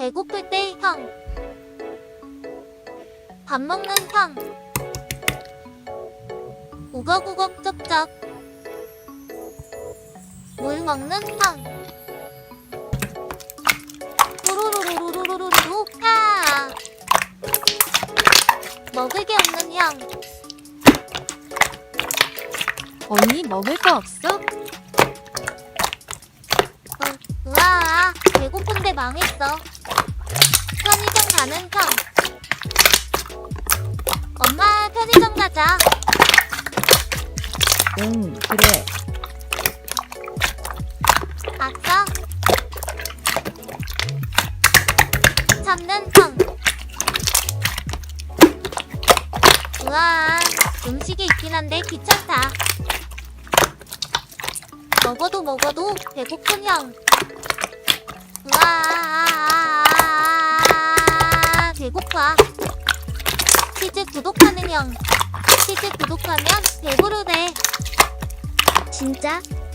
배고플 때 향. 밥 먹는 향. 우걱우걱 쩝쩝. 물 먹는 향. 우르르르르르르르 야. 먹을 게 없는 향. 언니 먹을 거 없어? 어, 망했어. 편의점 가는 편. 엄마, 편의점 가자. 응, 그래. 아싸. 찾는 편. 우와, 음식이 있긴 한데 귀찮다. 먹어도 먹어도 배고픈 향. 배고파. 치즈 구독하는 향. 치즈 구독하면 배부르대. 진짜